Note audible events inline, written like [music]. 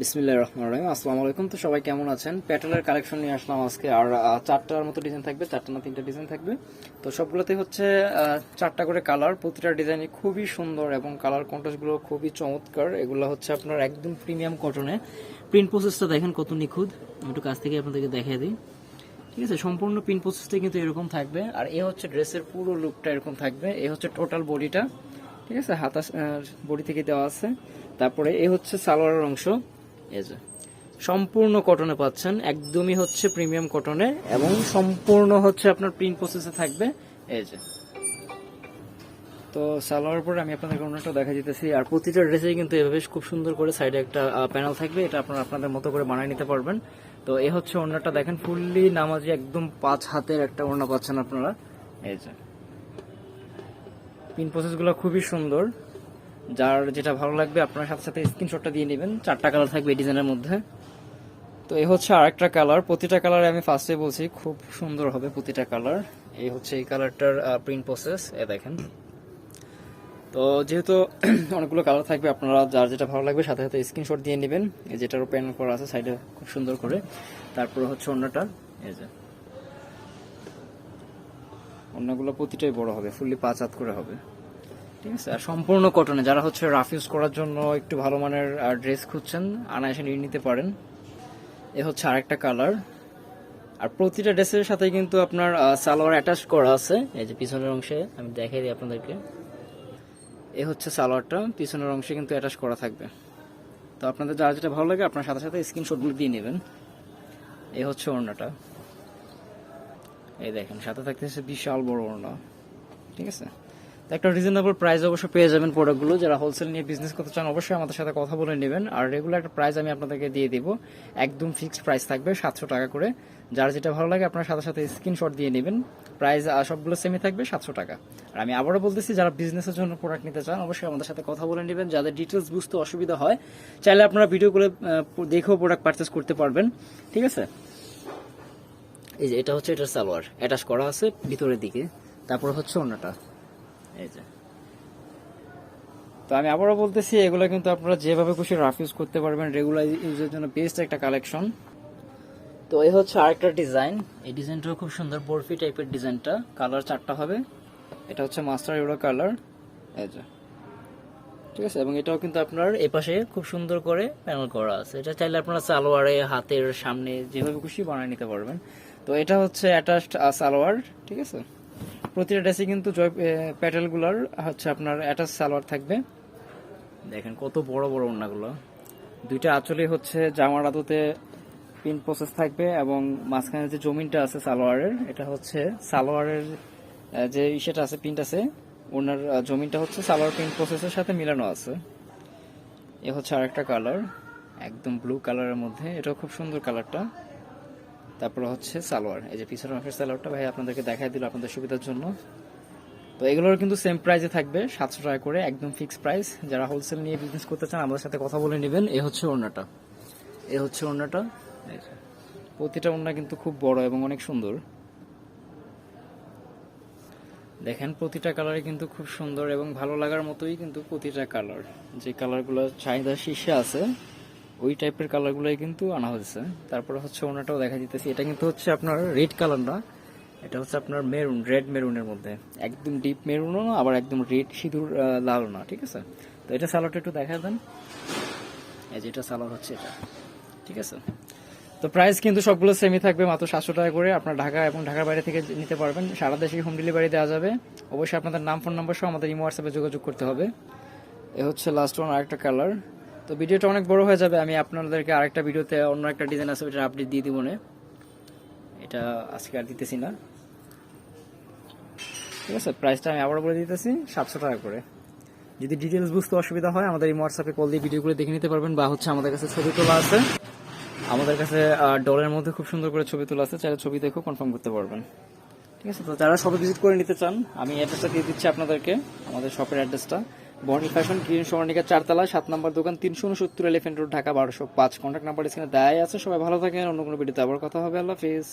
বিসমিল্লাহ রহমান রহিম। আসসালামু আলাইকুম। তো সবাই কেমন আছেন? প্যাটেলের কালেকশন নিয়ে আসলাম আজকে। আর চারটার মতো ডিজাইন থাকবে, চারটা না তিনটা ডিজাইন থাকবে। তো সবগুলোতে হচ্ছে চারটা করে কালার প্রতিটা ডিজাইনই খুবই সুন্দর এবং কালার কন্ট্রাস্টগুলো খুবই চমৎকার। এগুলো হচ্ছে আপনার একদম প্রিমিয়াম কটনে প্রিন্ট প্রসেসটা দেখেন কত নিখুঁত। একটু কাছ থেকে আপনাদেরকে দেখিয়ে দিই। ঠিক আছে? সম্পূর্ণ প্রিন্ট প্রসেসটা কিন্তু এরকম থাকবে। আর এ হচ্ছে ড্রেসের পুরো লুকটা এরকম থাকবে। এ হচ্ছে টোটাল বডিটা ঠিক আছে? হাতা বডি থেকে দেওয়া আছে। তারপরে এ হচ্ছে সালোয়ারের অংশ। এই যে, সম্পূর্ণ কটনে পাচ্ছেন, একদমই হচ্ছে প্রিমিয়াম কটনে, এবং সম্পূর্ণ হচ্ছে আপনার প্রিন্ট প্রসেসে থাকবে, এই যে। তো সালোয়ার পরে আমি আপনাদের অন্যটা দেখা যেতেছি আর প্রতিটা ড্রেসেই কিন্তু এভাবে খুব সুন্দর করে সাইডে একটা প্যানেল থাকবে, এটা আপনারা আপনাদের মতো করে বানিয়ে নিতে পারবেন। তো এ হচ্ছে ওড়নাটা দেখেন ফুললি নামাজি একদম পাঁচ হাতের একটা ওড়না পাচ্ছেন আপনারা, এই যে। পিন প্রসেসগুলো খুবই সুন্দর। যার যেটা ভালো লাগবে, আপনার সাথে সাথে স্ক্রিনশটটা দিয়ে নেবেন। চারটা কালার থাকবে ডিজাইনের মধ্যে। তো এই হচ্ছে আরেকটা কালার প্রতিটা কালারে আমি ফার্স্টে বলছি, খুব সুন্দর হবে প্রতিটা কালার এই হচ্ছে এই কালারটার প্রিন্ট প্রসেস এ দেখেন। তো যেহেতু [clears throat] অনেকগুলো কালার থাকবে, আপনারা যার যেটা ভালো লাগবে সাথে সাথে স্ক্রিনশট দিয়ে নেবেন। এই যেটারও প্যানেল করা আছে সাইডে খুব সুন্দর করে। তারপরে হচ্ছে অন্যটা, এই যে। অন্যগুলো প্রতিটাই বড় হবে ফুললি পাঁচ হাত করে হবে। ঠিক আছে আর সম্পূর্ণ কটনে, যারা হচ্ছে রাফ ইউজ করার জন্য একটু ভালো মানের ড্রেস খুঁজছেন আনায়াসে নিয়ে নিতে পারেন। এ হচ্ছে আরেকটা কালার আর প্রতিটা ড্রেসের সাথে কিন্তু আপনার সালোয়ার অ্যাটাচ করা আছে। এই যে পিছনের অংশে, আমি দেখাই দিই আপনাদেরকে। এ হচ্ছে সালোয়ারটা, পিছনের অংশে কিন্তু অ্যাটাচ করা থাকবে। তো আপনাদের যার যেটা ভালো লাগে, আপনার সাথে সাথে স্ক্রিনশটগুলো দিয়ে নেবেন। এ হচ্ছে ওড়নাটা। এই দেখেন, সাথে থাকতেছে বিশাল বড় ওড়না। ঠিক আছে? একটা রিজনেবল প্রাইস অবশ্যই পেয়ে যাবেন প্রোডাক্টগুলো যারা হোলসেল নিয়ে বিজনেস করতে চান, অবশ্যই আমাদের সাথে কথা বলে নেবেন। আর রেগুলার একটা প্রাইস আমি আপনাদেরকে দিয়ে দিব। একদম ফিক্সড প্রাইস থাকবে, সাতশো টাকা করে। যার যেটা ভালো লাগে, আপনার সাথে সাথে স্ক্রিনশট দিয়ে নেবেন। প্রাইস সবগুলো সেমই থাকবে, সাতশো টাকা। আর আমি আবারও বলতেছি, যারা বিজনেসের জন্য প্রোডাক্ট নিতে চান, অবশ্যই আমাদের সাথে কথা বলে নেবেন। যাদের ডিটেলস বুঝতে অসুবিধা হয়, চাইলে আপনারা ভিডিও করে দেখেও প্রোডাক্ট পারচেস করতে পারবেন। ঠিক আছে? এই যে এটা হচ্ছে এটার সালোয়ার। অ্যাটাচ করা আছে ভিতরের দিকে। তারপর হচ্ছে অন্যটা। এই যে। তো আমি আবারও বলতেছি এগুলো কিন্তু আপনারা যেভাবে খুশি রাফ ইউজ করতে পারবেন রেগুলার ইউজের জন্য বেস্ট একটা কালেকশন তো এই হচ্ছে আরেকটা ডিজাইন এই ডিজাইনটাও খুব সুন্দর বরফি টাইপের ডিজাইনটা কালার চারটা হবে। এটা হচ্ছে মাস্টার ইউরো কালার এই যে। ঠিক আছে? এবং এটাও কিন্তু আপনার এপাশে খুব সুন্দর করে প্যানেল করা আছে। এটা চাইলে আপনারা সালোয়ারে হাতের সামনে যেভাবে খুশি বানিয়ে নিতে পারবেন। তো এটা হচ্ছে অ্যাটাচড সালোয়ার। ঠিক আছে? প্রতিটা ড্রেসে কিন্তু জয় প্যাটেলগুলোর হচ্ছে আপনার অ্যাটাচ সালোয়ার থাকবে। দেখেন কত বড় বড় ওড়নাগুলো। দুইটা আঁচলে হচ্ছে জামার আদতে পিন প্রসেস থাকবে এবং মাঝখানে যে জমিনটা আছে সালোয়ারের, এটা হচ্ছে সালোয়ারের যে ইসেটা আছে প্রিন্ট আছে ওনার জমিনটা হচ্ছে সালোয়ার প্রিন্ট প্রসেসের সাথে মিলানো আছে। এ হচ্ছে আরেকটা কালার একদম ব্লু কালারের মধ্যে। এটাও খুব সুন্দর কালারটা তারপরে হচ্ছে সালোয়ার। এই যে পিছনের অংশের সালোয়ারটা ভাই আপনাদেরকে দেখাই দিল আপনাদের সুবিধার জন্য। তো এগুলোর কিন্তু সেম প্রাইসে থাকবে, সাতশো টাকা করে, একদম ফিক্স প্রাইস যারা হোলসেল নিয়ে বিজনেস করতে চান, আমাদের সাথে কথা বলে নেবেন। এ হচ্ছে ওড়নাটা। এ হচ্ছে ওড়নাটা। প্রতিটা ওড়না কিন্তু খুব বড় এবং অনেক সুন্দর। দেখেন, প্রতিটা কালারে কিন্তু খুব সুন্দর এবং ভালো লাগার মতোই কিন্তু প্রতিটা কালার যে কালারগুলো চাহিদা শীর্ষে আছে ওই টাইপের কালারগুলোই কিন্তু আনা হয়েছে। তারপরে হচ্ছে ওনাটাও দেখা দিতেছি। এটা কিন্তু হচ্ছে আপনার রেড কালার না। এটা হচ্ছে আপনার মেরুন রেড মেরুনের মধ্যে। একদম ডিপ মেরুনও না, আবার একদম রেড সিঁদুর লাল না, ঠিক আছে? তো এটা সালোয়ারটা একটু দেখা দেন। এই যে এটা সালোয়ার হচ্ছে এটা, ঠিক আছে? তো প্রাইস কিন্তু সবগুলো সেমই থাকবে, মাত্র সাতশো টাকা করে। আপনার ঢাকা এবং ঢাকার বাইরে থেকে নিতে পারবেন। সারা দেশে হোম ডেলিভারি দেওয়া যাবে। অবশ্যই আপনাদের নাম ফোন নাম্বার সহ আমাদের ইমো হোয়াটসঅ্যাপে যোগাযোগ করতে হবে। এ হচ্ছে লাস্ট ওয়ান আরেকটা কালার তো ভিডিওটা অনেক বড় হয়ে যাবে, আমি আপনাদেরকে আরেকটা ভিডিওতে অন্য একটা ডিজাইন আছে ওইটার আপডেট দিয়ে দিব না। এটা আজকে আর দিতেছি না। ঠিক আছে প্রাইসটা আমি আবার বলে দিতেছি, সাতশো টাকা করে। যদি ডিটেলস বুঝতে অসুবিধা হয়, আমাদের এই হোয়াটসঅ্যাপে কল দিয়ে ভিডিওগুলো দেখে নিতে পারবেন, বা হচ্ছে আমাদের কাছে ছবি তোলা আছে। আমাদের কাছে ডলের মধ্যে খুব সুন্দর করে ছবি তোলা আছে, চাইলে ছবি দেখেও কনফার্ম করতে পারবেন। ঠিক আছে, তো যারা সবাই ভিজিট করে নিতে চান, আমি অ্যাড্রেসটা দিয়ে দিচ্ছি আপনাদেরকে, আমাদের শপের অ্যাড্রেসটা বর্ণি ফ্যাশন, গ্রিন স্বর্ণিকা চারতলা, সাত নম্বর দোকান, তিনশো উনসত্তর এলিফেন্ট রোড, ঢাকা বারোশো পাঁচ। কন্ট্যাক্ট নাম্বার এখানে দেয় আছে। সবাই ভালো থাকেন। অন্য কোনো ভিডিওতে আবার কথা হবে। আল্লাহ হাফিজ।